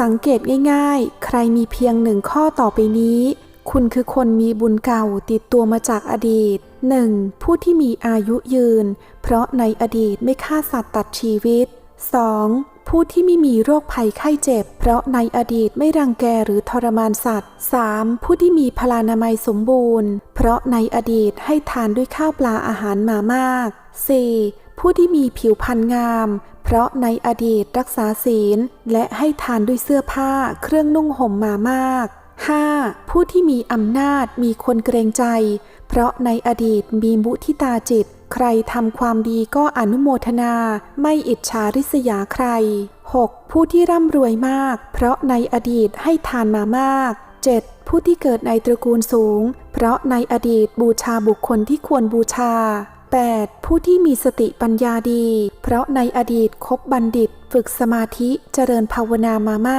สังเกตง่ายๆ ใครมีเพียงหนึ่งข้อต่อไปนี้ คุณคือคนมีบุญเก่าติดตัวมาจากอดีต 1. ผู้ที่มีอายุยืน เพราะในอดีตไม่ฆ่าสัตว์ตัดชีวิต 2. ผู้ที่ไม่มีโรคภัยไข้เจ็บ เพราะในอดีตไม่รังแกหรือทรมานสัตว์ 3. ผู้ที่มีพลานามัยสมบูรณ์ เพราะในอดีตให้ทานด้วยข้าวปลาอาหารมามาก 4. ผู้ที่มีผิวพรรณงาม เพราะในอดีตรักษาศีล และให้ทานด้วยเสื้อผ้าเครื่องนุ่งห่มมามาก 5. ผู้ที่มีอำนาจมีคนเกรงใจ เพราะในอดีตมีมุทิตาจิต ใครทำความดีก็อนุโมทนา ไม่อิจฉาริษยาใคร 6. ผู้ที่ร่ำรวยมาก เพราะในอดีตให้ทานมามาก 7. ผู้ที่เกิดในตระกูลสูง เพราะในอดีตบูชาบุคคลที่ควรบูชา 8. ผู้ที่มีสติปัญญาดี เพราะในอดีตคบบัณฑิต ฝึกสมาธิเจริญภาวนามามาก